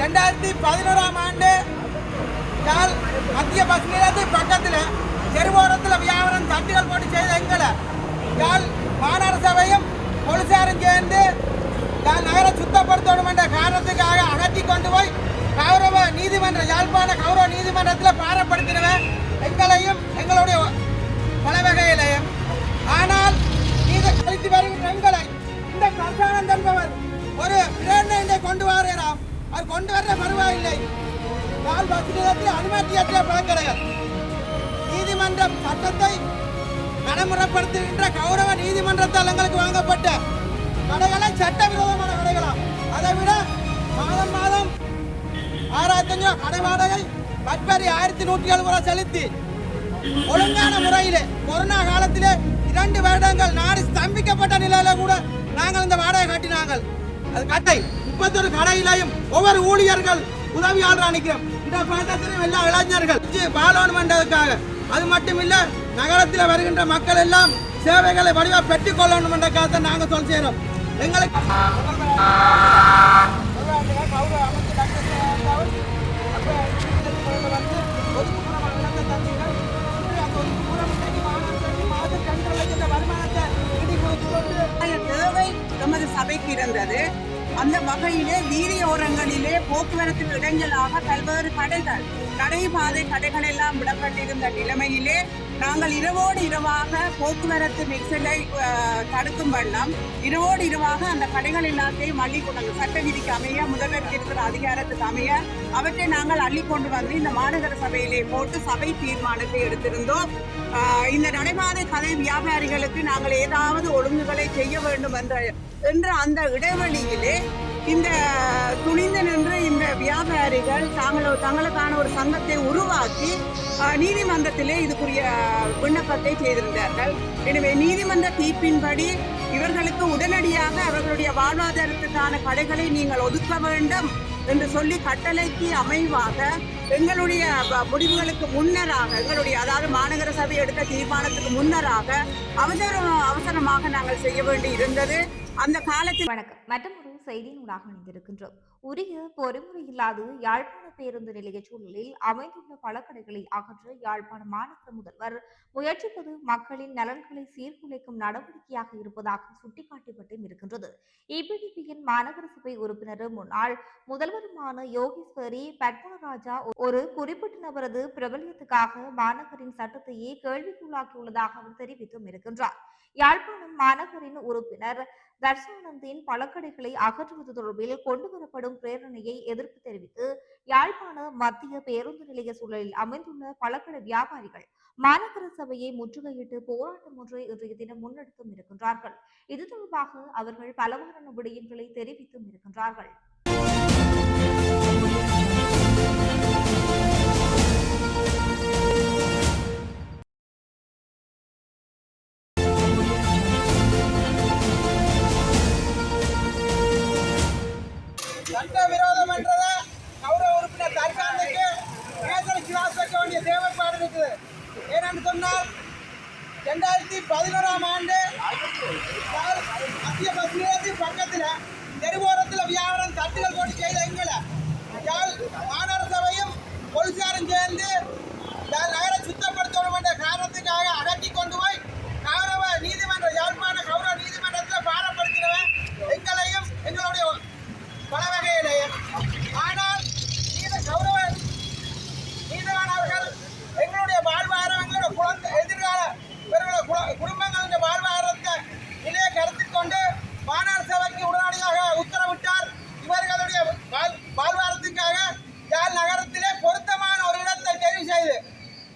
ரெண்டாயிரத்தி பதினோராம் ஆண்டு யாழ் மத்திய பஸ் நிலையத்துக்கு பக்கத்தில் தெருவோரத்தில் வியாபாரம் தட்டுகள் போட்டு செய்த எங்களை யாழ் மாநகர சபையும் போலீசாரும் சேர்ந்து யாழ் நகரை சுத்தப்படுத்தணும் என்ற காரணத்துக்காக அகற்றி கொண்டு போய் கௌரவ நீதிமன்ற யாழ்ப்பாண கௌரவ நீதிமன்றத்தில் பாரப்படுத்தினவன் எங்களையும் எங்களுடைய பல வகையிலையும் ஆனால் இது அளித்து வருகின்ற எங்களை இந்த கர்சானந்த் என்பவர் ஒரு பிரேரணை கொண்டு வருகிறார் அவர் கொண்டு வர பரவாயில்லை யாழ் பஸ் நிலையத்தில் அனுமதியற்ற பழக்கடைகள் நீதிமன்றம் சட்டத்தை நடைமுறைப்படுத்துகின்ற கௌரவ நீதிமன்றத்தால் எங்களுக்கு வாங்கப்பட்ட கடைகளை சட்டவிரோதமான கடைகளா அதை விட மாதம் மாதம் ஆறாயிரத்தி அஞ்சு கடை வாடகை பட்பரி ஆயிரத்தி நூற்றி எழுபது ரூபாய் செலுத்தி ஒழுங்கான முறையிலே கொரோனா காலத்திலே இரண்டு வருடங்கள் நாடு ஸ்தம்பிக்கப்பட்ட நிலையில கூட நாங்கள் இந்த வாடகை கட்டினாங்கள். அது கட்டை. முப்பத்தொரு கடையிலையும் ஒவ்வொரு ஊழியர்கள் உதவியாளர் அனுக்கிறோம் இந்த பட்டத்திலும் எல்லா இளைஞர்கள் பாலோன் பண்றதுக்காக அது மட்டும் இல்ல நகரத்தில் வருகின்ற மக்கள் எல்லாம் சேவைகளை வடிவா பெற்றுக் கொள்ளணும் என்ற காலத்தை நாங்கள் சொல் செய்யறோம் எங்களுக்கு தேவை சபைக்கு இருந்தது. அந்த வகையிலே வீதியோரங்களிலே போக்குவரத்து இடைஞ்சலாக பல்வேறு கடைகள் நடைபாதை கடைகள் எல்லாம் விடப்பட்டிருந்த நிலைமையிலே நாங்கள் இரவோடு இரவாக போக்குவரத்து நெரிசலை தடுக்கும் வண்ணம் இரவோடு இரவாக அந்த கடைகள் எல்லாத்தையும் அள்ளி கொண்டு சட்ட விதிக்கு அமைய முதல்வருக்கு இருக்கிற அதிகாரத்துக்கு அமைய அவற்றை நாங்கள் அள்ளி கொண்டு வந்து இந்த மாநகர சபையிலே போட்டு சபை தீர்மானத்தை எடுத்திருந்தோம். இந்த நடைபாதை கலை வியாபாரிகளுக்கு நாங்கள் ஏதாவது ஒழுங்குகளை செய்ய வேண்டும் என்ற என்ற அந்த இடைவெளியிலே இந்த துணிந்து நின்று இந்த வியாபாரிகள் தாங்களோ தங்களுக்கான ஒரு சங்கத்தை உருவாக்கி நீதிமன்றத்திலே இதுக்குரிய விண்ணப்பத்தை செய்திருந்தார்கள். எனவே நீதிமன்ற தீர்ப்பின்படி இவர்களுக்கு உடனடியாக அவர்களுடைய வாழ்வாதாரத்துக்கான கடைகளை நீங்கள் ஒதுக்க வேண்டும் என்று சொல்லி கட்டளைக்கு அமைவாக எங்களுடைய முடிவுகளுக்கு முன்னராக எங்களுடைய அதாவது மாநகர சபை எடுத்த தீர்மானத்துக்கு முன்னராக அவசர அவசரமாக நாங்கள் செய்ய வேண்டி இருந்தது. அந்த காலத்தில் வணக்கம். மற்றொரு செய்தியினூடாக இணைந்திருக்கின்றோம். உரிய பொறுமுறை இல்லாது யாழ்ப்பாண பேருந்து நிலைய சூழலில் அமைந்துள்ள பழக்கடைகளை அகற்ற யாழ்ப்பாண மாநகர முதல்வர் முயற்சிப்பது மக்களின் நலன்களை சீர்குலைக்கும் நடவடிக்கையாக இருப்பதாக சுட்டிக்காட்டப்பட்டும் இருக்கின்றது. இபிடிபியின் மாநகர சபை உறுப்பினர் முன்னாள் முதல்வருமான யோகேஸ்வரி பத்மராஜா ஒரு குறிப்பிட்ட நபரது பிரபலியத்துக்காக மாநகரின் சட்டத்தையே கேள்விக்குள்ளாக்கியுள்ளதாக அவர் தெரிவித்தும் இருக்கின்றார். யாழ்ப்பாணம் மாநகரின் உறுப்பினர் தர்சானந்தின் பழக்கடைகளை அகற்றுவது தொடர்பில் கொண்டுவரப்படும் பிரேரணையை எதிர்ப்பு தெரிவித்து யாழ்ப்பாண மத்திய பேருந்து நிலைய சூழலில் அமைந்துள்ள பழக்கடை வியாபாரிகள் மாநகர சபையை முற்றுகையிட்டு போராட்டம் ஒன்றை இன்றைய தினம் முன்னெடுத்தும் இருக்கின்றார்கள். இது தொடர்பாக அவர்கள் பலவாறான விடயங்களை தெரிவித்தும் இருக்கின்றார்கள். குடும்பங்களின் வாழ்வாதாரத்தை நிலையை கருத்தில் கொண்டு மாநகர சபைக்கு உடனடியாக உத்தரவிட்டார். இவர்களுடைய வாழ் வாழ்வாதாரத்துக்காக யாழ் நகரத்திலே பொருத்தமான ஒரு இடத்தை தெரிவு செய்து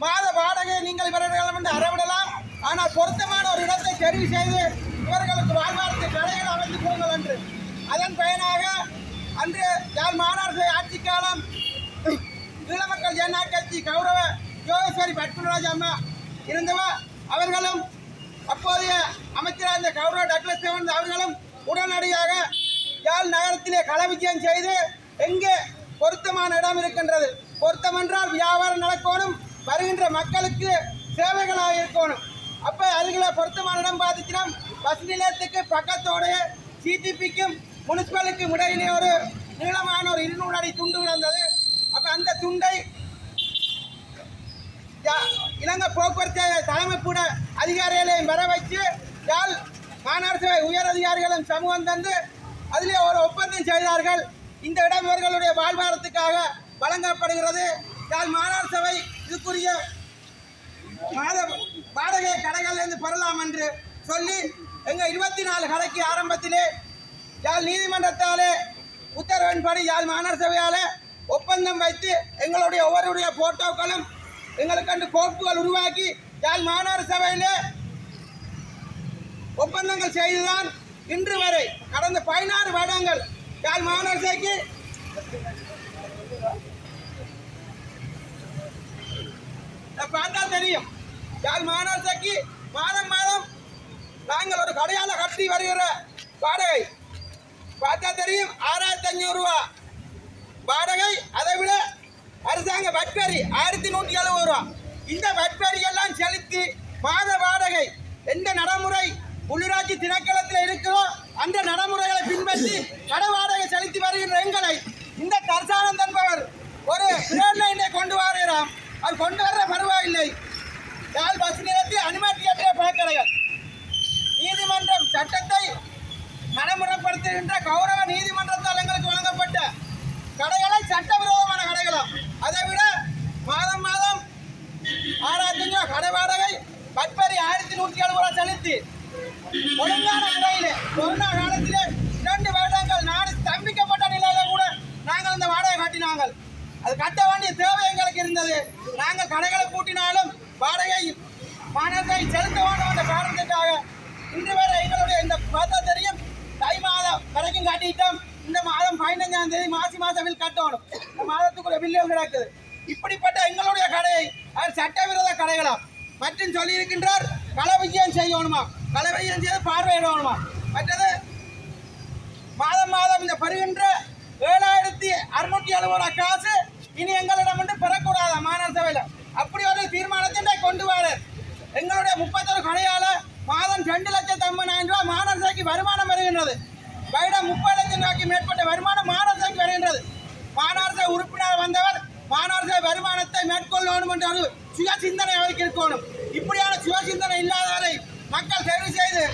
மாத வாடகை நீங்கள் இவர்களிடம் என்று அறவிடலாம். ஆனால் பொருத்தமான ஒரு இடத்தை தெரிவு செய்து இவர்களுக்கு வாழ்வாரத்தை கடைகள் அமைத்து கொடுங்கள் என்று. அதன் பயனாக அன்று யாழ் மாநகர ஆட்சி காலம் ஈழமக்கள் ஜனநாயக கட்சி கௌரவ யோகேஸ்வரி பத்மராஜ் அம்மா இருந்தவா அவர்களும் அப்போதைய அமைச்சராக இருந்த கௌரவ டக்ளஸ் தேவன் அவர்களும் உடனடியாக யாழ் நகரத்திலே களவிஜயம் செய்து எங்கே பொருத்தமான இடம் இருக்கின்றது? பொருத்தம் என்றால் வியாபாரம் நடக்கணும் வருகின்ற மக்களுக்கு சேவைகளாக இருக்கணும். அப்போ அதுகளை பொருத்தமான இடம் பார்த்துச்சுன்னா பஸ் நிலையத்துக்கு பக்கத்தோடைய சிடிபிக்கும் முனிசிபாலிட்டிக்கும் இடையிலே ஒரு நீளமான ஒரு இருநூறு அடி துண்டு கிடந்தது. அப்போ அந்த துண்டை இலங்கை போக்குவரத்து கூட அதிகாரிகளையும் வர வச்சு யாழ் மாநகர சபை உயர் அதிகாரிகளும் சமூகம் தந்து அதிலே ஒரு ஒப்பந்தம் செய்தார்கள். இந்த இடம் இவர்களுடைய வாழ்வாரத்துக்காக வழங்கப்படுகிறது. யாழ் மாநகர சபை இதுக்குரிய மாத வாடகை கடைகள் இருந்து பெறலாம் என்று சொல்லி எங்கள் இருபத்தி நாலு கடைக்கு ஆரம்பத்திலே யாழ் நீதிமன்றத்தாலே உத்தரவின்படி யாழ் மாநகர சபையால் ஒப்பந்தம் வைத்து எங்களுடைய ஒவ்வொருடைய போட்டோக்களும் எங்களுக்கண்டு கோப்புகள் உருவாக்கி யாழ் மாநகர சபையிலே ஒப்பந்தங்கள் செய்துதான் இன்று வரை கடந்த பதினாறு வருடங்கள் யாழ் மாநகர சபைக்கு பார்த்தா தெரியும். யாழ் சபைக்கு மாதம் மாதம் நாங்கள் ஒரு கடையால கட்டி வருகிற வாடகை. பார்த்தா தெரியும் ஆறாயிரத்தி அஞ்சூறு ரூபா. வாடகை அதை விட அரசாங்க வட்வரி ஆயிரத்தி நூற்றி எழுபது ரூபா. இந்த வட்வரி எல்லாம் செலுத்தி மாத வாடகை எந்த நடைமுறை உள்ளூராட்சி திணைக்களத்தில் இருக்கிறோ அந்த நடைமுறைகளை பின்பற்றி கடை வாடகை செலுத்தி வருகின்ற எங்களை இந்த தர்சானந்த் என்பவர் ஒரு பிரேரணை கொண்டு வருகிறார். அது கொண்டு வர பரவாயில்லை யாழ் பஸ் நிலையத்தில் அனுமதியற்ற பழக்கடைகள் நீதிமன்றம் சட்டத்தை நடைமுறைப்படுத்துகின்ற கௌரவ நீதிமன்றத்தால் எங்களுக்கு வழங்கப்பட்ட கடைகளை சட்டவிரோதமான கடைகளாம் அதை விட மாதம் மாதம் ஆறாயிரத்தி ரூபாய் கடை வாடகை பட்பரி ஆயிரத்தி நூற்றி எழுபது ரூபாய் செலுத்தி ஒழுங்கான முறையிலே கொரோனா காலத்திலே இரண்டு வருடங்கள் நாடு ஸ்தம்பிக்கப்பட்ட நிலையில கூட நாங்கள் அந்த வாடகை கட்டினாங்கள் அது கட்ட வேண்டிய தேவை எங்களுக்கு இருந்தது நாங்கள் கடைகளை பூட்டினாலும் வாடகை மாணவர்களை செலுத்த வேண்டும் என்ற காரணத்துக்காக இன்று வரை எங்களுடைய இந்த பார்த்தா தெரியும் தை மாதம் வரைக்கும் கட்டிட்டோம் இந்த மாதம் பதினஞ்சாம் தேதி மாசி மாதம் பில் கட்டணும் இந்த மாதத்துக்குள்ள பில்லும் கிடக்குது இப்படிப்பட்ட எங்களுடைய கடையை அவர் சட்டவிரோத கடைகளாம் மற்றும் சொல்லியிருக்கின்றார் களவிஜயம் செய்யணுமா களவிஜயம் செய்து பார்வையிடணுமா மற்றது மாதம் மாதம் இந்த பெறுகின்ற ஏழாயிரத்தி அறுநூற்றி எழுபது ரூபாய் காசு இனி எங்களிடம் வந்து பெறக்கூடாது மாநகர சபையில் அப்படி ஒரு தீர்மானத்தை கொண்டு வர எங்களுடைய முப்பத்தொரு கடையால் மாதம் ரெண்டு லட்சத்து ஐம்பதாயிரம் ரூபாய் மாநகர வருமானம் வருகின்றது. வருடம் முப்பது லட்சம் ரூபாய்க்கு மேற்பட்ட வருமானம் மாநகர வருகின்றது. மாநகர உறுப்பினர் வந்தவர் மாநகர வருமானத்தை மேற்கொள்ளணும் என்று ஒரு சுய சிந்தனை அவருக்கு இருக்கணும். இப்படியான சுய சிந்தனை இல்லாதவரை மக்கள் தேர்வு செய்து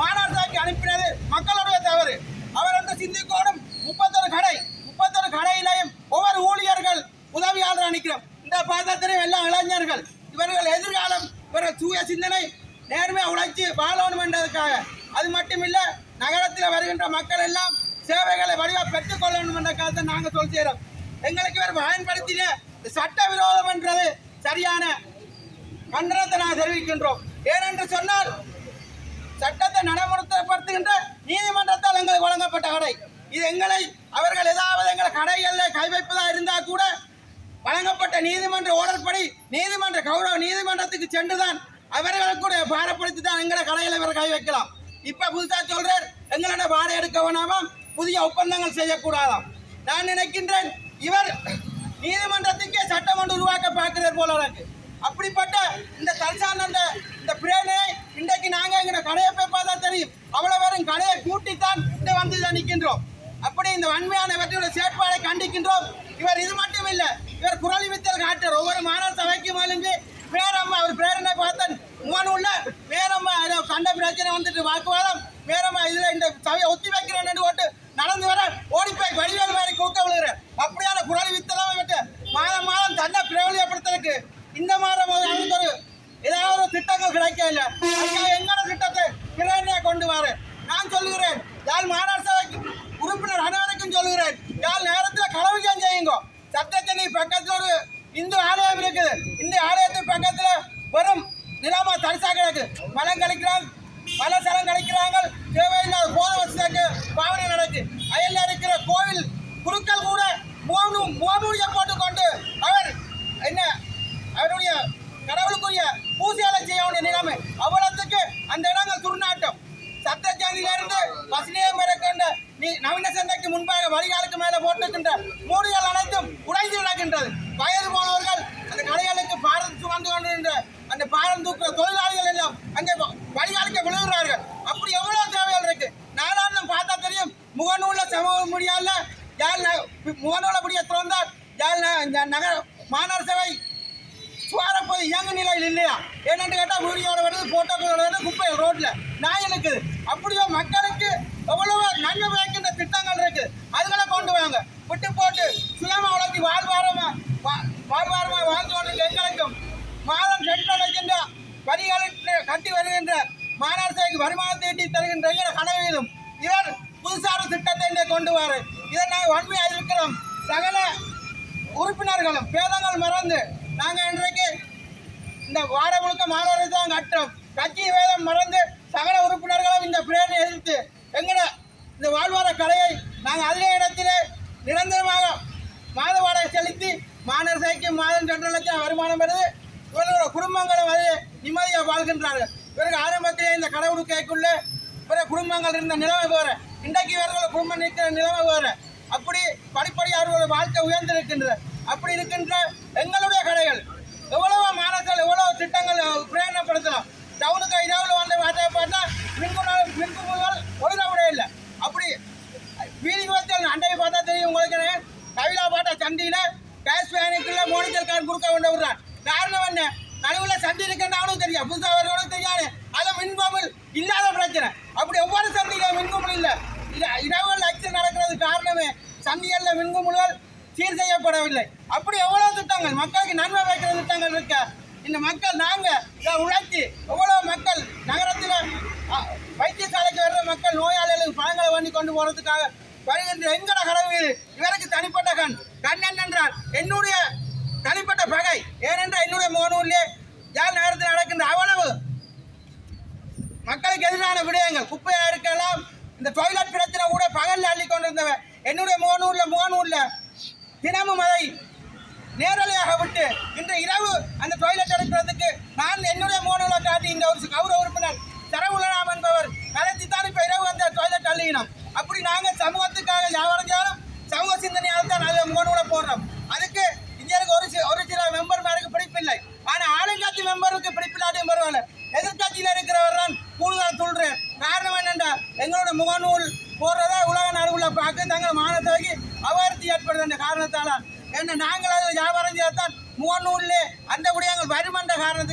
மாநகர அனுப்பினது மக்களுடைய தவறு. அவர் என்று சிந்திக்கோடும் முப்பத்தொரு கடை முப்பத்தொரு கடையிலையும் ஒவ்வொரு ஊழியர்கள் உதவியாளர் அனுக்கிறோம் இந்த பாத்திரத்திலையும் எல்லாம் இளைஞர்கள். இவர்கள் எதிர்காலம் ஒரு தூய சிந்தனை நேர்மையாக உழைச்சி வாழணும் என்றதுக்காக. அது மட்டும் இல்லை நகரத்தில் வருகின்ற மக்கள் எல்லாம் சேவைகளை வடிவாக பெற்றுக்கொள்ளணும் என்ற காலத்தை நாங்கள் சொல் செய்கிறோம் எங்களுக்கு இவர் பயன்படுத்தின சட்ட விரோதம் என்றது சரியான கண்டனத்தை நாங்கள் தெரிவிக்கின்றோம். ஏனென்று சொன்னால் சட்டத்தை நடைமுறைப்படுத்துகின்ற நீதிமன்றத்தால் எங்களுக்கு வழங்கப்பட்ட கடை. இது எங்களை அவர்கள் ஏதாவது எங்களை கடைகளில் கை வைப்பதாக இருந்தால் கூட வழங்கப்பட்ட நீதிமன்ற உடற்படி நீதிமன்ற கௌரவ நீதிமன்றத்துக்கு சென்றுதான் அவர்களுக்கு கூட பாரப்படுத்தி தான் எங்களை கடையில் இவர் கை வைக்கலாம். இப்ப புதுசா சொல்றார் எங்களோட வாடகை எடுக்க வேணாமாம் புதிய ஒப்பந்தங்கள் செய்யக்கூடாதாம். நான் நினைக்கின்றேன் இவர் நீதிமன்றத்துக்கே சட்டம் ஒன்று உருவாக்க பார்க்கிறார் போல எனக்கு அப்படிப்பட்ட இந்த தல்சானந்த இந்த பிரேனை இன்றைக்கு நாங்க எங்களை கடையை போய் பார்த்தா தெரியும். அவ்வளவு பேரும் கடையை கூட்டித்தான் இங்கே வந்து இதை நிற்கின்றோம் அப்படி இந்த வன்மையான இவற்றுடைய செயற்பாடை கண்டிக்கின்றோம். இவர் இது மட்டும் இல்லை இவர் குரலி வித்தல் காட்டுற ஒவ்வொரு மாநகர சபைக்கும் எழுந்து பேரம்மா அவர் பிரேரணை பார்த்தன். உள்ள பேரம்மா ஏதோ சண்டை பிரச்சனை வந்துட்டு வாக்குவாதம். பேரம்மா இதுல இந்த சபையை ஒத்தி வைக்கிறேன் ஓட்டு நடந்து வர ஓடி போய் வடிவேல் மாதிரி கூக்க விழுகிறேன் அப்படியான குரல் வித்தலாம் விட்டு மாதம் மாதம் தன்னை பிரபலியப்படுத்துறதுக்கு இந்த மாதம் ஒரு ஒரு ஏதாவது ஒரு திட்டங்கள் கிடைக்க இல்லை எங்களோட திட்டத்தை பிரேரணையா கொண்டு வர. நான் சொல்லுகிறேன் யார் மாநகர சபைக்கு உறுப்பினர் அனைவருக்கும் சொல்லுகிறேன் யாழ் நேரத்தில் களவிஜயம் செய்யுங்க சட்டத்தண்ணி பக்கத்தில் ஒரு இந்து ஆலயம் இருக்குது இந்த ஆலயத்தின் பக்கத்தில் வரும் நிலமா தரிசா கிடக்கு மலம் கழிக்கிறாங்க. பல சலம் கழிக்கிறாங்க. தேவையில்லாத போத வசதிக்கு பாவனை நடக்கு. அயல்ல இருக்கிற கோவில் குருக்கள் கூட மோனு மோனுடைய போட்டுக்கொண்டு அவர் என்ன? அவருடைய கடவுளுக்குரிய பூசையாளர் செய்ய வேண்டிய நிலைமை. அவ்வளவுக்கு அந்த இடங்கள் துர்நாட்டம் சட்டச்சாதியிலிருந்து வசதியம் இருக்கின்ற நீ நவீன சந்தைக்கு முன்பாக வடிகாலுக்கு மேலே போட்டுக்கின்ற மூடிகள் அனைத்தும் உடைந்து கிடக்கின்றது வயது போனவர்கள் அந்த கடைகளுக்கு பாரம் சுமந்து கொண்டிருந்த அந்த பாரம் தூக்குற தொழிலாளிகள் எல்லாம் அங்கே வ- வடிகாலுக்கு விழுகிறார்கள் அப்படி எவ்வளவு தேவைகள் இருக்கு நாளாந்தம் பார்த்தா தெரியும் முகநூல்ல சமூக முடியால யாழ் ந- இருந்தால் யாழ் ந- இந்த நகர மாநகர சபை சுவாரப்போது இயங்கு நிலையில் இல்லையா? என்னென்னு கேட்டால் வீடியோட வருது போட்டோக்களோட வருது குப்பை ரோட்டில் நான் இருக்குது. அப்படியோ மக்களுக்கு எவ்வளவு நன்மை வைக்கின்ற திட்டங்கள் இருக்கு. அதுகளை கொண்டு வாங்க. விட்டு போட்டு சுயமாக வளர்ச்சி வாழ்வாரமாக வா- வாழ்ந்து கொண்டு எங்களுக்கும் மாதம் ரெண்டு லட்சம் வரிகளுக்கு கட்டி வருகின்ற மாநகரசபைக்கு வருமானத்தை ஈட்டி தருகின்ற எங்கள் கனவிலும் இவர் புதுசான திட்டத்தை கொண்டு வர. இதை நாங்கள் வன்மையாக இருக்கிறோம். சகல உறுப்பினர்களும் பேதங்கள் மறந்து நாங்கள் இன்றைக்கு இந்த வார முழுக்க மாணவர்கள் தான் கட்டுறோம். கட்சி வேதம் மறந்து சகல உறுப்பினர்களும் இந்த பிரேரணை எதிர்த்து எங்கட இந்த வாழ்வார கலையை நாங்கள் அதே இடத்திலே நிரந்தரமாக மாத வாடகை செலுத்தி மாணவர் சைக்கு மாதம் ரெண்டு லட்சம் வருமானம் பெறுது. இவர்களோட குடும்பங்களும் அது நிம்மதியாக வாழ்கின்றார்கள். இவர்கள் ஆரம்பத்திலே இந்த கடவுளுக்கைக்குள்ளே பிற குடும்பங்கள் இருந்த நிலைமை வேறு. இன்றைக்கு இவர்களோட குடும்பம் நிற்கிற நிலைமை வேறு. அப்படி படிப்படியாக அவர்களோட வாழ்க்கை உயர்ந்திருக்கின்றது. அப்படி இருக்கின்ற எங்களுடைய கடைகள். எவ்வளவோ மாணவர்கள் எவ்வளவு திட்டங்கள் பிரயோஜனப்படுத்தலாம் டவுனுக்கு இரவில் வந்த பார்த்தா பார்த்தா மின்குணம் மின்குமுகள் ஒழுங்க விட இல்லை. அப்படி வீதி விபத்தில் அண்டையை பார்த்தா தெரியும் உங்களுக்கு கவிழா பாட்டா சந்தியில் கேஸ் வேனுக்குள்ள மோனிச்சல் கார்டு கொடுக்க வேண்ட விடுறான் காரணம் என்ன? நடுவில் சந்தி இருக்குன்னு அவனுக்கு தெரியும். புதுசாக வரவனுக்கு தெரியாது. அது மின்கோமல் இல்லாத பிரச்சனை. அப்படி ஒவ்வொரு சந்தியில் மின்கோமல் இல்லை. இரவு லட்சம் நடக்கிறது காரணமே சந்திகளில் மின்குமுள்கள் சீர் செய்யப்படவில்லை. அப்படி எவ்வளவு திட்டங்கள்? மக்களுக்கு நன்மை வைக்கிற திட்டங்கள் இருக்க. இந்த மக்கள் நாங்க இதை உழைச்சி எவ்வளவு மக்கள் நகரத்தில் வைத்தியசாலைக்கு வர்ற மக்கள் நோயாளிகளுக்கு பழங்களை பண்ணி கொண்டு போறதுக்காக வருகின்ற எங்கட கடவுள் இவருக்கு தனிப்பட்ட கண். கண் என்னென்றால் என்னுடைய தனிப்பட்ட பகை. ஏனென்றால் என்னுடைய முகநூலிலே யார் நகரத்தில் நடக்கின்ற அவ்வளவு மக்களுக்கு எதிரான விடயங்கள். குப்பையா இருக்கலாம் இந்த டாய்லெட் பிரச்சனை கூட பகலில் அள்ளி கொண்டிருந்தவன் என்னுடைய முகநூல்ல முகநூல்ல தினமும் அதை நேரலையாக விட்டு இன்று இரவு அந்த டாய்லெட் எடுக்கிறதுக்கு நான் என்னுடைய முகநூலை காட்டி இந்த ஒரு கௌரவ உறுப்பினர் சரவுலராம் என்பவர் கலைத்து தான் இப்போ இரவு அந்த டாய்லெட் அள்ளினோம் அப்படி நாங்கள் சமூகத்துக்காக வியாபாரம் செய்யணும் சமூக சிந்தனையால் தான் அதில் முகநூலை போடுறோம். அதுக்கு இந்தியாவுக்கு ஒரு சி- ஒரு சில மெம்பர்மாருக்கு பிடிப்பில்லை. ஆனால் ஆளுங்கட்சி மெம்பருக்கு பிடிப்பில்லாட்டியும் பரவாயில்ல. எதிர்கட்சியில் இருக்கிறவர் தான் கூடுதல் சொல்கிறேன் காரணம் என்னென்றா எங்களோட முகநூல் போடுறதா உலக நாடுகளை பார்க்க தங்கள் மானத்தவைக்கு அபகரித்து ஏற்படுது அந்த காரணத்தால். என்ன நாங்கள் அதில் வியாபாரம் செய்யத்தான் முகநூல்லே அந்த விடயங்கள்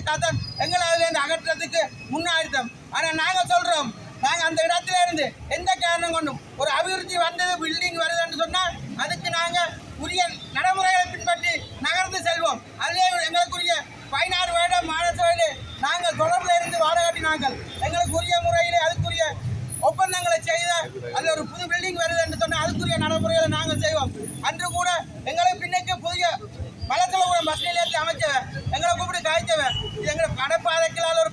வருமன்ற எங்களை அதில் அகற்றத்துக்கு முன்னாடித்தோம் ஆனால் நாங்கள் சொல்கிறோம் நாங்கள் அந்த இடத்துல இருந்து எந்த காரணம் கொண்டும் ஒரு அபிவிருத்தி வந்தது பில்டிங் வருதுன்னு சொன்னால் அதுக்கு நாங்கள் உரிய நடைமுறைகளை பின்பற்றி நகர்ந்து செல்வோம். அதிலே எங்களுக்குரிய பதினாறு வருடம் மாநகரசபையிலே நாங்கள் தொடர்பில் இருந்து வாடகாட்டி நாங்கள் எங்களுக்கு உரிய முறையிலே அதுக்குரிய ஒப்பந்தங்களை செய்த அதில் ஒரு புது பில்டிங் வருது என்று சொன்னால் அதுக்குரிய நடைமுறைகளை நாங்கள் செய்வோம். அன்று கூட எங்களை பின்னைக்கு புதிய மலச்சலபுரம் பஸ் நிலையத்தை அமைச்சர் கூப்பிட்டு காய்ச்சவன். இது எங்களை கடப்பாதைக்கலால் ஒரு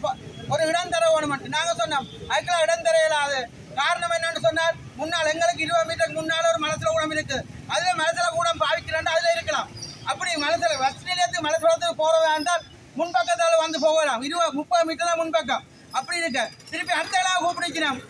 ஒரு இடம் தர வேணுமென்ட்டு நாங்கள் சொன்னோம் அதுக்கெல்லாம் இடம் தரையலாது காரணம் என்னன்னு சொன்னால் முன்னால் எங்களுக்கு இருபது மீட்டருக்கு முன்னால் ஒரு மலசல கூடம் இருக்கு. அதில் மலசல கூடம் பாவிக்கிறேன் அதில் இருக்கலாம். அப்படி மனசில் பஸ் நிலையத்துக்கு மலசலத்துக்கு போகிறதா இருந்தால் முன்பக்கத்தால் வந்து போகலாம். இருபது முப்பது மீட்டர் தான் முன்பக்கம். அப்படி இருக்க. திருப்பி அடுத்த இடம் கூப்பிடுச்சினோம்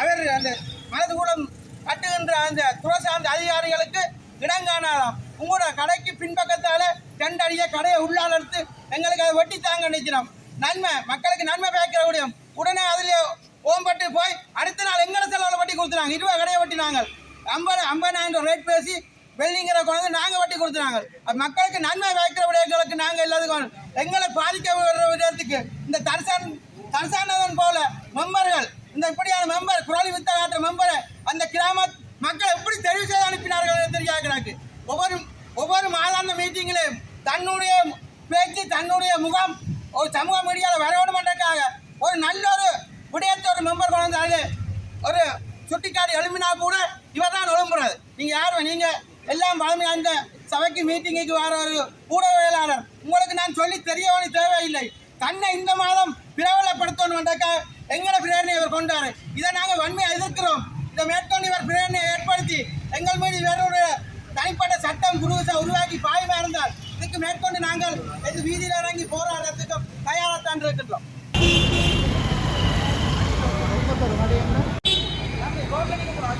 அவர் அந்த மனது கூடம் கட்டுகின்ற அந்த துறை சார்ந்த அதிகாரிகளுக்கு இடம் காணாதாம். உங்களோட கடைக்கு பின்பக்கத்தால் ரெண்டு அடியை கடையை உள்ளால் எடுத்து எங்களுக்கு அதை ஒட்டி தாங்க நினைக்கிறோம் நன்மை மக்களுக்கு நன்மை பேக்கிற முடியும் உடனே அதில் ஓம்பட்டு போய் அடுத்த நாள் எங்கட செலவில் வட்டி கொடுத்துறாங்க இருபது கடையை வட்டினாங்க ஐம்பது ஐம்பதாயிரம் ரேட் பேசி வெள்ளிங்கிற குழந்தை நாங்கள் வட்டி கொடுத்துறாங்க அது மக்களுக்கு நன்மை வைக்கிற விடயங்களுக்கு நாங்கள் எல்லாத்துக்கும் எங்களை பாதிக்க விடத்துக்கு இந்த தரிசன் தரிசானதன் போல மெம்பர்கள் இந்த இப்படியான மெம்பர் குரலி வித்த காட்டுற மெம்பரை அந்த கிராம மக்கள் எப்படி தெரிவு செய்து அனுப்பினார்கள் என்று தெரியாது ஒவ்வொரு ஒவ்வொரு மாதாந்த மீட்டிங்கிலையும் தன்னுடைய பேச்சு தன்னுடைய முகம் ஒரு சமூக மீடியாவில் வரணுமென்றக்காக ஒரு நல்ல ஒரு விடயத்தை ஒரு மெம்பர் கொண்டு ஒரு சுட்டிக்காடு எழுப்பினா கூட இவர் தான் எழும்புறது நீங்கள் யாரும் நீங்கள் எல்லாம் வளமை சபைக்கு மீட்டிங்குக்கு வர ஒரு ஊடகவியலாளர். உங்களுக்கு நான் சொல்லி தெரியவனு தேவையில்லை. தன்னை இந்த மாதம் பிரபலப்படுத்தணும்ன்றக்கா எங்களை பிரேரணை இவர் கொண்டாரு. இதை நாங்கள் வன்மையை எதிர்க்கிறோம். இதை மேற்கொண்டு இவர் பிரேரணையை ஏற்படுத்தி எங்கள் மீது வேறொரு தனிப்பட்ட சட்டம் குருசை உருவாக்கி பாயமாக இருந்தால் இதுக்கு மேற்கொண்டு நாங்கள் இந்த வீதியில் இறங்கி போராட்டத்துக்கு தயாராத்தான் இருக்கின்றோம். ரோட்டில்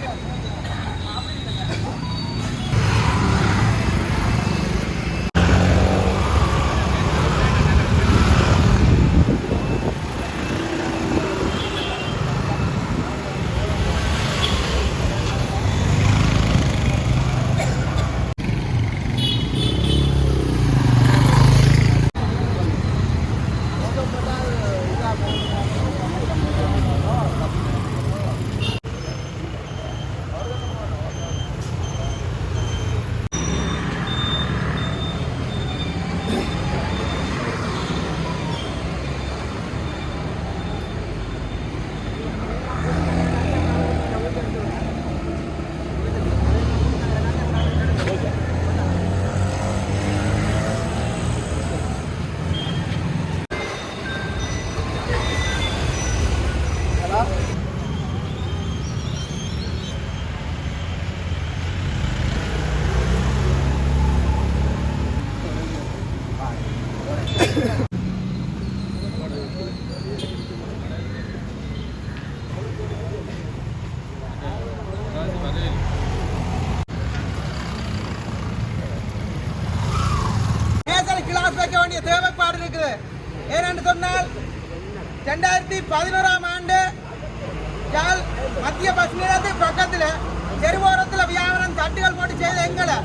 வியாபாரம் போட்டு செய்த எங்களை.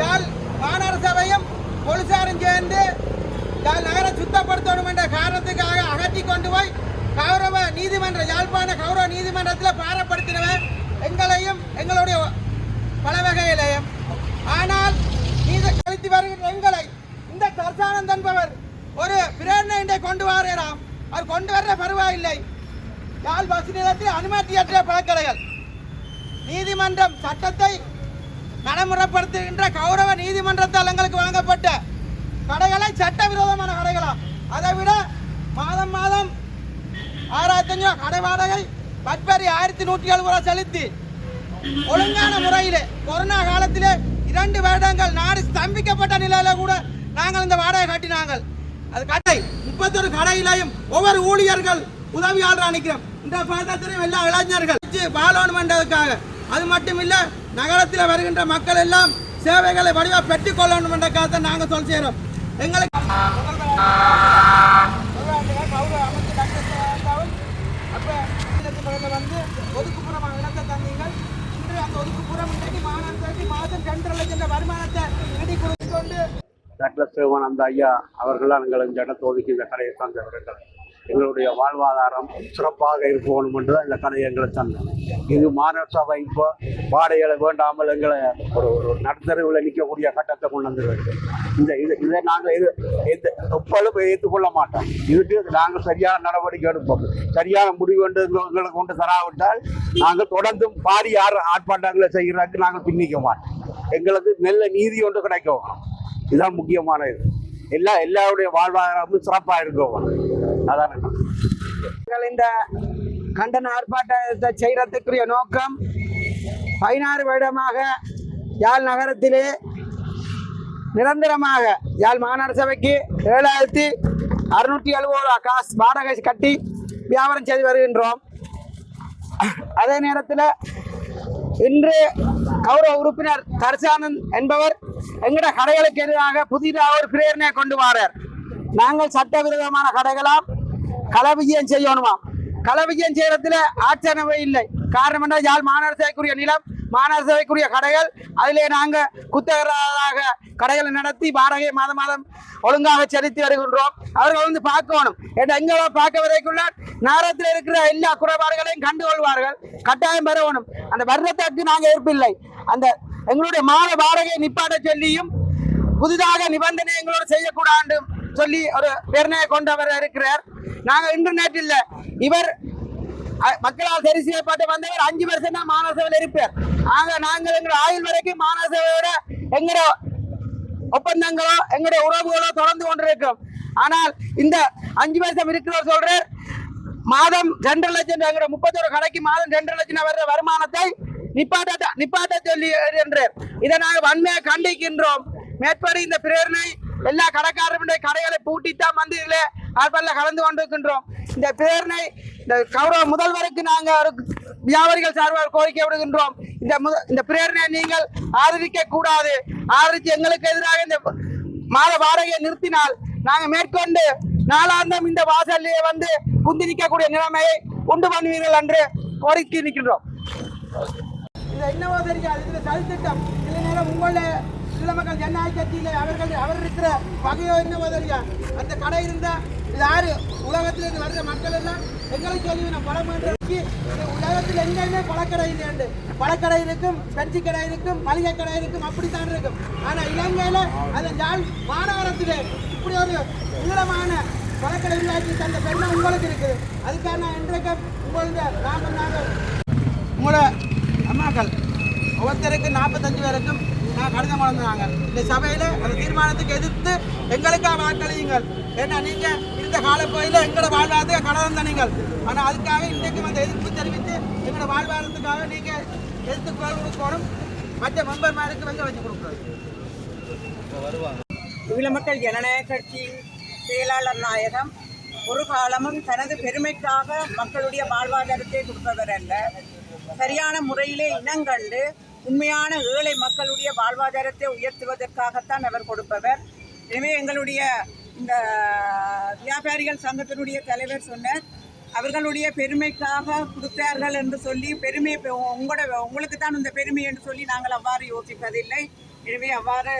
யாழ் மாநகர சபையும் போலீசாரும் சேர்ந்து யாழ் நகரை சுத்தப்படுத்தணும் என்ற காரணத்துக்காக அகற்றி கொண்டு போய் கௌரவ நீதிமன்ற யாழ்ப்பாண கௌரவ நீதிமன்றத்தில் பாரப்படுத்தினவன் எங்களையும் எங்களுடைய பல வகையிலையும். ஆனால் நீதி கழித்து வருகிற எங்களை இந்த தர்சானந்த் என்பவர் ஒரு பிரேரணை கொண்டு வாராம் அவர் கொண்டு வர பரவாயில்லை யாழ் பஸ் நிலையத்தில் அனுமதியற்ற பழக்கடைகள். நீதிமன்றம் சட்டத்தை நடைமுறைப்படுத்துகின்ற கௌரவ நீதிமன்றத்தால் எங்களுக்கு வழங்கப்பட்ட கடைகளை சட்டவிரோதமான கடைகளா அதை விட மாதம் மாதம் ஆறாயிரத்தி அஞ்சு கடை வாடகை பட்பரி ஆயிரத்தி நூற்றி எழுபது ரூபா செலுத்தி ஒழுங்கான முறையிலே கொரோனா காலத்திலே இரண்டு வருடங்கள் நாடு ஸ்தம்பிக்கப்பட்ட நிலையில கூட நாங்கள் இந்த வாடகை கட்டினாங்கள். அது கடை முப்பத்தொரு கடையிலையும் ஒவ்வொரு ஊழியர்கள் உதவியாளர் அனுக்கிறோம் இந்த பாதத்திலையும் எல்லா இளைஞர்கள் பாலோன் பண்றதுக்காக அது மட்டும் இல்லை நகரத்தில் வருகின்ற மக்கள் எல்லாம் சேவைகளை வடிவாக பெற்றுக் கொள்ளணும் என்ற காலத்தை நாங்கள் சொல் செய்கிறோம் எங்களுக்கு வந்து இழந்த தந்தீங்கள் இன்று அந்த ஒதுக்குப்புறம் இன்றைக்கு மாதம் ரெண்டரை லட்சம் வருமானத்தை ஈட்டி கொடுத்து கொண்டு டாக்டர் சிவானந்த ஐயா அவர்களால் எங்கள் இந்த இடத்தை ஒதுக்கி இந்த கலையை சார்ந்தவர்கள் எங்களுடைய வாழ்வாதாரம் சிறப்பாக இருக்கணும் என்றுதான் இந்த கதை எங்களை தந்தோம் இது மாநகர சபை இப்போ வாடகைகளை வேண்டாமல் எங்களை ஒரு ஒரு நடுத்தரவில் நிற்கக்கூடிய கட்டத்தை கொண்டு வந்துருக்கு. இந்த இது இதை நாங்கள் இது எந்த எப்பொழுதும் ஏற்றுக்கொள்ள மாட்டோம். இதுக்கு நாங்கள் சரியான நடவடிக்கை எடுப்போம். சரியான முடிவு என்று எங்களை எங்களுக்கு கொண்டு தராவிட்டால் நாங்கள் தொடர்ந்து பாரி ஆர் ஆர்ப்பாட்டங்களை செய்கிறதுக்கு நாங்கள் பின்னிக்க மாட்டோம். எங்களுக்கு நல்ல நீதி ஒன்று கிடைக்கும். இதுதான் முக்கியமான இது எல்லா எல்லாருடைய வாழ்வாதாரமும் சிறப்பாக இருக்கும். அதான். இந்த கண்டன ஆர்ப்பாட்டத்தை செய்கிறதுக்குரிய நோக்கம் பதினாறு வருடமாக யாழ் நகரத்திலே நிரந்தரமாக யாழ் மாநகர சபைக்கு ஏழாயிரத்தி அறுநூற்றி எழுபது ரூபா காசு வாடகை கட்டி வியாபாரம் செய்து வருகின்றோம். அதே நேரத்தில் இன்று கௌரவ உறுப்பினர் தர்சானந்த் என்பவர் எங்கட கடைகளுக்கு எதிராக புதிதாக ஒரு பிரேரணையை கொண்டு வரார். நாங்கள் சட்டவிரோதமான கடைகளாம் களவிஜயம் கள களவிஜயம் செய்யறதுல ஆட்சேபனை இல்லை. காரணம் என்ன? யாழ் மாநகர சபைக்குரிய நிலம் மாநகர சபைக்குரிய கடைகள் அதிலே நாங்க குத்தகராக கடைகளை நடத்தி வாடகை மாதம் மாதம் ஒழுங்காக செலுத்தி வருகின்றோம். அவர்கள் வந்து பார்க்கணும். ஏன்னா பார்க்க வரைக்குள்ள நகரத்தில் இருக்கிற எல்லா குறைபாடுகளையும் கண்டுகொள்வார்கள். கட்டாயம் பெறணும் அந்த வருடத்திற்கு நாங்கள் ஏற்பில்லை அந்த எங்களுடைய மாத வாடகையை நிப்பாட்ட சொல்லியும் புதிதாக நிபந்தனை எங்களோட செய்யக்கூடாது சொல்லி ஒரு பேரணையை கொண்டவர் இருக்கிறார். நாங்கள் இன்டர்நெட் இல்லை இல்ல. இவர் மக்களால் சரி செய்யப்பட்டு வந்தவர் அஞ்சு வருஷம் தான் மாநகர இருப்பார். ஆக நாங்கள் எங்கள் ஆயுள் வரைக்கும் மாநகர சபையோட எங்களோட ஒப்பந்தங்களோ எங்களுடைய உறவுகளோ தொடர்ந்து கொண்டிருக்கும் ஆனால் இந்த அஞ்சு வருஷம் இருக்கிறவர் சொல்றார் மாதம் ரெண்டரை லட்சம் எங்களோட முப்பத்தோரு கடைக்கு மாதம் ரெண்டரை லட்சம் வர்ற வருமானத்தை நிப்பாட்ட நிப்பாட்ட சொல்லி என்றார். இதை நாங்கள் வன்மையை கண்டிக்கின்றோம். மேற்படி இந்த பிரேரணை எல்லா கடைக்காரருடைய கடைகளை பூட்டித்தான் வந்து இதில் ஆர்ப்பாட்டில் கலந்து கொண்டிருக்கின்றோம். இந்த பிரேரணை இந்த கௌரவ முதல்வருக்கு நாங்கள் ஒரு வியாபாரிகள் சார்பாக கோரிக்கை விடுகின்றோம். இந்த முத- இந்த பிரேரணை நீங்கள் ஆதரிக்க கூடாது. ஆதரித்து எங்களுக்கு எதிராக இந்த மாத வாடகையை நிறுத்தினால் நாங்கள் மேற்கொண்டு நாளாந்தம் இந்த வாசல்லே வந்து குந்தி நிற்கக்கூடிய நிலைமையை உண்டு பண்ணுவீர்கள் என்று கோரிக்கை நிற்கின்றோம் இது என்னவோ தெரியாது இந்த சதித்திட்டம் சில நேரம் சில மக்கள் ஜனநாயக கட்சியில் அவர்கள் அவர் இருக்கிற வகையோ என்னவோ தெரியும் அந்த கடை இருந்தா இது யாரு உலகத்துல இருந்து வர்ற மக்கள் எல்லாம் எங்களுக்கு சொல்லி நான் படம் உலகத்தில் எங்கேயுமே பழக்கடை இல்லையாண்டு பழக்கடை இருக்கும் கட்சி கடை இருக்கும் மளிகை கடை இருக்கும் அப்படித்தான் இருக்கும். ஆனா இலங்கையில அந்த ஜாழ் மாநகரத்தில் இப்படி ஒரு உயரமான பழக்கடை உருவாக்கி தந்த பெண்ணை உங்களுக்கு இருக்குது. அதுக்காக நான் இன்றைக்கு உங்களுடைய நாங்கள் நாங்கள் உங்களோட அம்மாக்கள் ஒவ்வொருத்தருக்கு நாற்பத்தஞ்சு பேருக்கும் கடிதம் வழங்குறாங்க. இந்த சபையில் அந்த தீர்மானத்துக்கு எதிர்த்து எங்களுக்காக வாக்களியுங்கள். ஏன்னா நீங்கள் இருந்த காலப்பகுதியில் எங்களோட வாழ்வாரத்துக்கு கடகம் தனீங்கள் ஆனால் அதுக்காக இன்றைக்கு வந்து எதிர்ப்பு தெரிவித்து எங்களோட வாழ்வாரத்துக்காக நீங்கள் எதிர்த்து குரல் கொடுக்கணும் மற்ற மெம்பர்மாருக்கு வந்து வச்சு கொடுக்குறது ஈழ மக்கள் ஜனநாயக கட்சியின் செயலாளர் நாயகம் ஒரு காலமும் தனது பெருமைக்காக மக்களுடைய வாழ்வாதாரத்தை கொடுப்பவர் அல்ல. சரியான முறையிலே இனங்கண்டு உண்மையான ஏழை மக்களுடைய வாழ்வாதாரத்தை உயர்த்துவதற்காகத்தான் அவர் கொடுப்பவர். எனவே எங்களுடைய இந்த வியாபாரிகள் சங்கத்தினுடைய தலைவர் சொன்னார் அவர்களுடைய பெருமைக்காக கொடுத்தார்கள் என்று சொல்லி பெருமை உங்களோட உங்களுக்கு தான் இந்த பெருமை என்று சொல்லி நாங்கள் அவ்வாறு யோசிப்பதில்லை. எனவே அவ்வாறு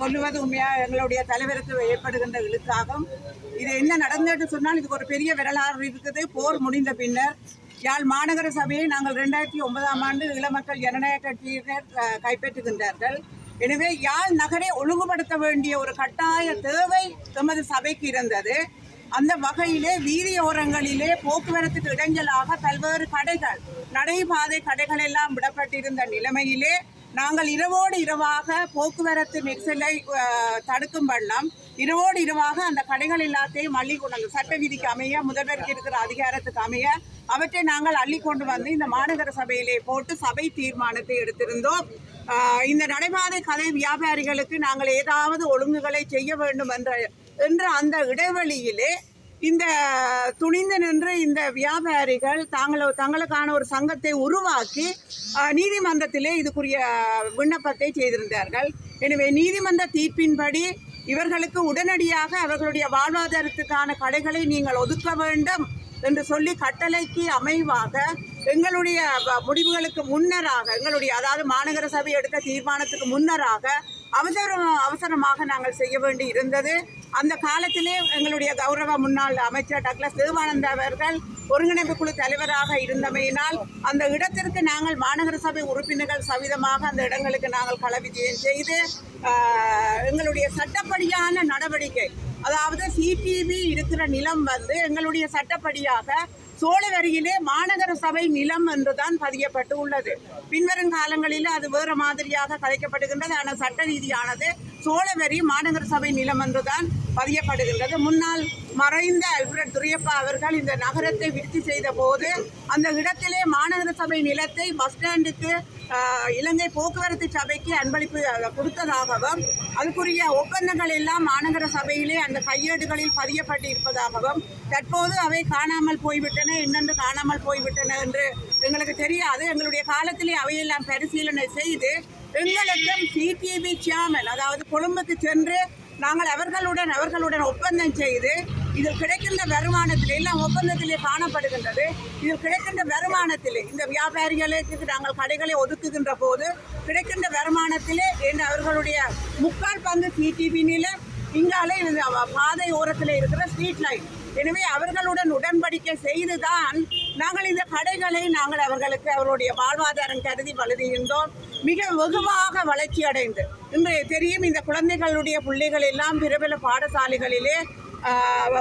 சொல்லுவது உண்மையாக எங்களுடைய தலைவருக்கு ஏற்படுகின்ற இழுக்காகும். இது என்ன நடந்ததுன்னு சொன்னால் இதுக்கு ஒரு பெரிய வரலாறு இருக்குது. போர் முடிந்த பின்னர் யாழ் மாநகர சபையை நாங்கள் ரெண்டாயிரத்தி ஒன்பதாம் ஆண்டு இளமக்கள் ஜனநாயக கட்சியினர் கைப்பற்றுகின்றார்கள். எனவே யாழ் நகரை ஒழுங்குபடுத்த வேண்டிய ஒரு கட்டாய தேவை எமது சபைக்கு இருந்தது. அந்த வகையிலே வீதியோரங்களிலே போக்குவரத்துக்கு இடைஞ்சலாக பல்வேறு கடைகள் நடைபாதை கடைகள் எல்லாம் விடப்பட்டிருந்த நிலைமையிலே நாங்கள் இரவோடு இரவாக போக்குவரத்து நெரிசலை தடுக்கும் வண்ணம் இரவோடு இரவாக அந்த கடைகள் எல்லாத்தையும் அள்ளி கொண்டு வந்து சட்ட விதிக்கு அமைய முதல்வருக்கு இருக்கிற அதிகாரத்துக்கு அமைய அவற்றை நாங்கள் அள்ளி கொண்டு வந்து இந்த மாநகர சபையிலே போட்டு சபை தீர்மானத்தை எடுத்திருந்தோம். இந்த நடைபாதை கதை வியாபாரிகளுக்கு நாங்கள் ஏதாவது ஒழுங்குகளை செய்ய வேண்டும் என்ற என்ற அந்த இடைவெளியிலே இந்த துணிந்து நின்று இந்த வியாபாரிகள் தாங்கள தங்களுக்கான ஒரு சங்கத்தை உருவாக்கி நீதிமன்றத்திலே இதுக்குரிய விண்ணப்பத்தை செய்திருந்தார்கள். எனவே நீதிமன்ற தீர்ப்பின்படி இவர்களுக்கு உடனடியாக அவர்களுடைய வாழ்வாதாரத்துக்கான கடைகளை நீங்கள் ஒதுக்க வேண்டும் என்று சொல்லி கட்டளைக்கு அமைவாக எங்களுடைய முடிவுகளுக்கு முன்னராக எங்களுடைய அதாவது மாநகர சபை எடுத்த தீர்மானத்துக்கு முன்னராக அவசரம் அவசரமாக நாங்கள் செய்ய வேண்டி இருந்தது. அந்த காலத்திலே எங்களுடைய கௌரவ முன்னாள் அமைச்சர் டக்ளஸ் தேவானந்த அவர்கள் ஒருங்கிணைப்பு குழு தலைவராக இருந்தமையினால் அந்த இடத்திற்கு நாங்கள் மாநகர சபை உறுப்பினர்கள் சவிதமாக அந்த இடங்களுக்கு நாங்கள் களவிஜயம் செய்து எங்களுடைய சட்டப்படியான நடவடிக்கை அதாவது சிடிவி இருக்கிற நிலம் வந்து எங்களுடைய சட்டப்படியாக சோழவரியிலே மாநகர சபை நிலம் என்றுதான் பதியப்பட்டு உள்ளது. பின்வரும் காலங்களில் அது வேறு மாதிரியாக கலைக்கப்படுகின்றது. ஆனால் சட்ட ரீதியானது சோழவரி மாநகர சபை நிலம் என்றுதான் பதியப்படுகின்றது. முன்னால் மறைந்த அல்ஃபிரட் துரியப்பா அவர்கள் இந்த நகரத்தை விருத்தி செய்த போது அந்த இடத்திலே மாநகர சபை நிலத்தை பஸ் ஸ்டாண்டுக்கு இலங்கை போக்குவரத்து சபைக்கு அன்பளிப்பு கொடுத்ததாகவும் அதுக்குரிய ஒப்பந்தங்கள் எல்லாம் மாநகர சபையிலே அந்த கையேடுகளில் பதியப்பட்டு இருப்பதாகவும் தற்போது அவை காணாமல் போய்விட்டன என்னென்று காணாமல் போய்விட்டன என்று எங்களுக்கு தெரியாது. எங்களுடைய காலத்திலே அவையெல்லாம் பரிசீலனை செய்து எங்களுக்கும் சிடிவி சேர்மன் அதாவது கொழும்புக்கு சென்று நாங்கள் அவர்களுடன் அவர்களுடன் ஒப்பந்தம் செய்து இதில் கிடைக்கின்ற வருமானத்திலே எல்லாம் ஒப்பந்தத்திலே காணப்படுகின்றது. இதில் கிடைக்கின்ற வருமானத்திலே இந்த வியாபாரிகளுக்கு நாங்கள் கடைகளை ஒதுக்குகின்ற போது கிடைக்கின்ற வருமானத்திலே என்று அவர்களுடைய முக்கால் பங்கு சிடிவி நில இங்காலே பாதை ஓரத்தில் இருக்கிற ஸ்ட்ரீட் லைட் எனவே அவர்களுடன் உடன்படிக்கை செய்துதான் நாங்கள் இந்த கடைகளை நாங்கள் அவர்களுக்கு அவருடைய வாழ்வாதாரம் கருதி வளர்கின்றோம். மிக வெகுவாக வளர்ச்சி அடைந்து. இன்று தெரியும் இந்த குழந்தைகளுடைய பிள்ளைகள் எல்லாம் பிரபல பாடசாலைகளிலே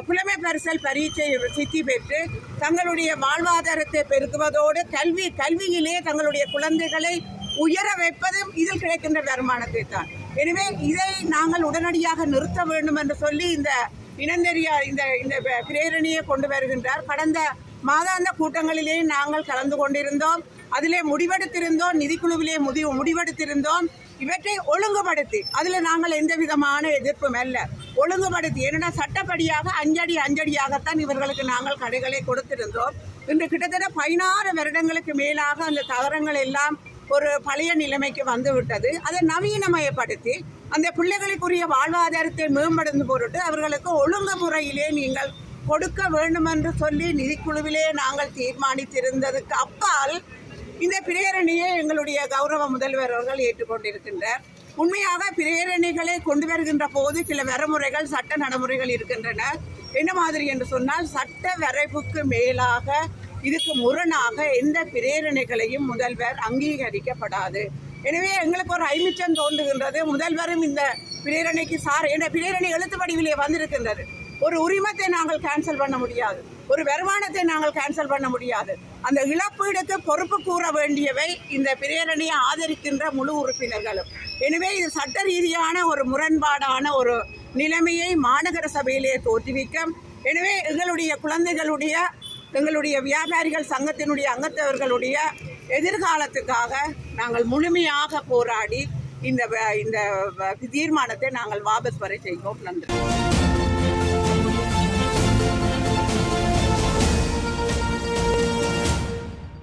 புலமை பரிசல் பரீட்சை சித்தி பெற்று தங்களுடைய வாழ்வாதாரத்தை பெருக்குவதோடு கல்வி கல்வியிலே தங்களுடைய குழந்தைகளை உயர வைப்பதும் இதில் கிடைக்கின்ற வருமானத்தை தான் எனவே இதை நாங்கள் உடனடியாக நிறுத்த வேண்டும் என்று சொல்லி இந்த இனந்தெரியா இந்த இந்த பிரேரணியை கொண்டு வருகின்றார். கடந்த மாதாந்த கூட்டங்களிலேயும் நாங்கள் கலந்து கொண்டிருந்தோம். அதிலே முடிவெடுத்திருந்தோம். நிதிக்குழுவிலே முடி முடிவெடுத்திருந்தோம். இவற்றை ஒழுங்குபடுத்தி அதில் நாங்கள் எந்த விதமான எதிர்ப்பும் அல்ல. ஒழுங்குபடுத்தி ஏன்னா சட்டப்படியாக அஞ்சடி அஞ்சடியாகத்தான் இவர்களுக்கு நாங்கள் கடைகளை கொடுத்திருந்தோம். இன்று கிட்டத்தட்ட பதினாறு வருடங்களுக்கு மேலாக அந்த தகரங்கள் எல்லாம் ஒரு பழைய நிலைமைக்கு வந்துவிட்டது அதை நவீனமயப்படுத்தி அந்த பிள்ளைகளுக்குரிய வாழ்வாதாரத்தை மேம்படுத்தும் பொருட்டு அவர்களுக்கு ஒழுங்கு முறையிலே நீங்கள் கொடுக்க வேண்டும் என்று சொல்லி நிதிக்குழுவிலே நாங்கள் தீர்மானித்திருந்ததுக்கு அப்பால் இந்த பிரேரணியை எங்களுடைய கௌரவ முதல்வர் அவர்கள் ஏற்றுக்கொண்டிருக்கின்றார். உண்மையாக பிரேரணிகளை கொண்டு வருகின்ற போது சில வரைமுறைகள் சட்ட நடைமுறைகள் இருக்கின்றன. என்ன மாதிரி என்று சொன்னால் சட்ட வரைவுக்கு மேலாக இதுக்கு முரணாக எந்த பிரேரணைகளையும் முதல்வர் அங்கீகரிக்கப்படாது. எனவே எங்களுக்கு ஒரு ஐமிச்சம் தோன்றுகின்றது. முதல்வரும் இந்த பிரேரணைக்கு சார் என்ற பிரேரணை எழுத்து வடிவிலே வந்திருக்கின்றது. ஒரு உரிமத்தை நாங்கள் கேன்சல் பண்ண முடியாது. ஒரு வருமானத்தை நாங்கள் கேன்சல் பண்ண முடியாது. அந்த இழப்பீடுக்கு பொறுப்பு கூற வேண்டியவை இந்த பிரேரணையை ஆதரிக்கின்ற முழு உறுப்பினர்களும். எனவே இது சட்ட ரீதியான ஒரு முரண்பாடான ஒரு நிலைமையை மாநகர சபையிலே தோற்றுவிக்கும். எனவே எங்களுடைய குழந்தைகளுடைய எங்களுடைய வியாபாரிகள் சங்கத்தினுடைய அங்கத்தவர்களுடைய எதிர்காலத்துக்காக நாங்கள் முழுமையாக போராடி இந்த வ- இந்த வ- தீர்மானத்தை நாங்கள் வாபஸ் வரை செய்வோம் நன்றி.